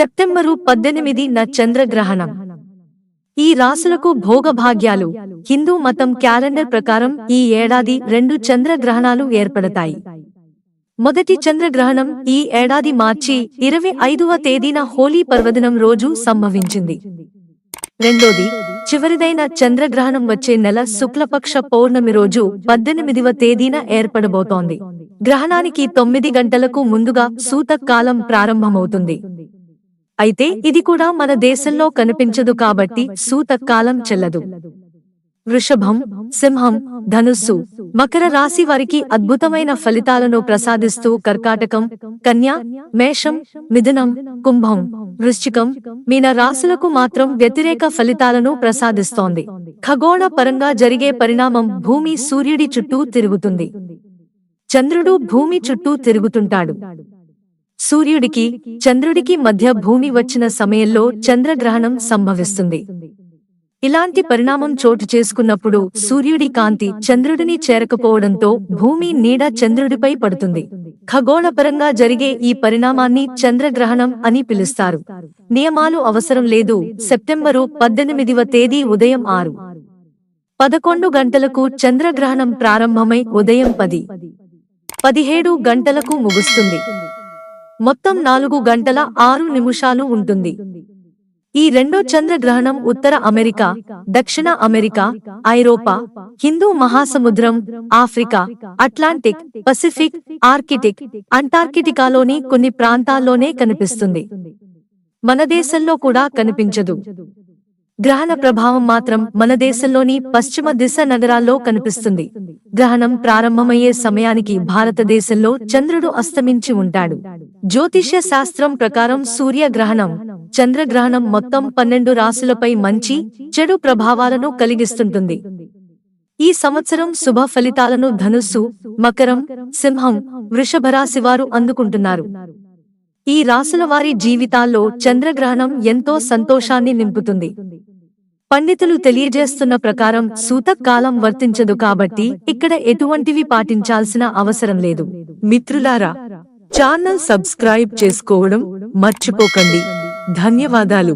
September పద్దెనిమిది న చంద్రగ్రహణం. ఈ రాసులకు భోగభాగ్యాలు హిందూ మతం క్యాలెండర్ ప్రకారం ఈ ఏడాది రెండు చంద్రగ్రహణాలు ఏర్పడతాయి. మొదటి చంద్రగ్రహణం ఈ ఏడాది మార్చి ఇరవై ఐదవ తేదీన హోలీ పర్వదినం రోజు సంభవించింది. రెండోది చివరిదైన చంద్రగ్రహణం వచ్చే నెల శుక్లపక్ష పౌర్ణమి రోజు పద్దెనిమిదివ తేదీన ఏర్పడబోతోంది. గ్రహణానికి తొమ్మిది గంటలకు ముందుగా సూతకాలం ప్రారంభమవుతుంది. అయితే ఇది కూడా మన దేశంలో కనిపించదు కాబట్టి సూతకాలం చెల్లదు. వృషభం సింహం ధనుస్సు మకర రాశి వారికి అద్భుతమైన ఫలితాలను ప్రసాదిస్తూ కర్కాటకం కన్య మేషం మిథునం కుంభం వృశ్చికం మీన రాశులకు మాత్రం వ్యతిరేక ఫలితాలను ప్రసాదిస్తోంది. ఖగోళ పరంగా జరిగే పరిణామం భూమి సూర్యుడి చుట్టూ తిరుగుతుంది. చంద్రుడు భూమి చుట్టూ తిరుగుతుంటాడు. సూర్యుడికి చంద్రుడికి మధ్య భూమి వచ్చిన సమయంలో చంద్రగ్రహణం సంభవిస్తుంది. ఇలాంటి పరిణామం చోటు చేసుకున్నప్పుడు సూర్యుడి కాంతి చంద్రుడిని చేరకపోవడంతో భూమి నీడ చంద్రుడిపై పడుతుంది. ఖగోళపరంగా జరిగే ఈ పరిణామాన్ని చంద్రగ్రహణం అని పిలుస్తారు. నియమాలు అవసరం లేదు. సెప్టెంబరు పద్దెనిమిదివ తేదీ ఉదయం ఆరు. పదకొండు గంటలకు చంద్రగ్రహణం ప్రారంభమై ఉదయం పది. పదిహేడు గంటలకు ముగుస్తుంది. మొత్తం నాలుగు గంటల ఆరు నిమిషాలు ఉంటుంది. ఈ రెండో చంద్రగ్రహణం ఉత్తర అమెరికా దక్షిణ అమెరికా ఐరోపా హిందూ మహాసముద్రం ఆఫ్రికా అట్లాంటిక్ పసిఫిక్ ఆర్కిటిక్ అంటార్కిటికాలోని కొన్ని ప్రాంతాల్లోనే కనిపిస్తుంది. మన దేశంలో కూడా కనిపించదు. గ్రహణ ప్రభావం మాత్రం మన దేశంలోని పశ్చిమ దిశ నగరాల్లో కనిపిస్తుంది. గ్రహణం ప్రారంభమయ్యే సమయానికి భారతదేశంలో చంద్రుడు అస్తమించి ఉంటాడు. జ్యోతిష్య శాస్త్రం ప్రకారం సూర్య గ్రహణం చంద్రగ్రహణం మొత్తం పన్నెండు రాశులపై మంచి చెడు ప్రభావాలను కలిగిస్తుంటుంది. ఈ సంవత్సరం శుభ ఫలితాలను ధనుస్సు మకరం సింహం వృషభరాశి వారు అందుకుంటున్నారు. ఈ రాసుల వారి జీవితాల్లో చంద్రగ్రహణం ఎంతో సంతోషాన్ని నింపుతుంది. పండితులు తెలియజేస్తున్న ప్రకారం సూతకాలం వర్తించదు కాబట్టి ఇక్కడ ఎటువంటివి పాటించాల్సిన అవసరం లేదు. మిత్రులారా ఛానల్ సబ్స్క్రైబ్ చేసుకోవడం మర్చిపోకండి. ధన్యవాదాలు.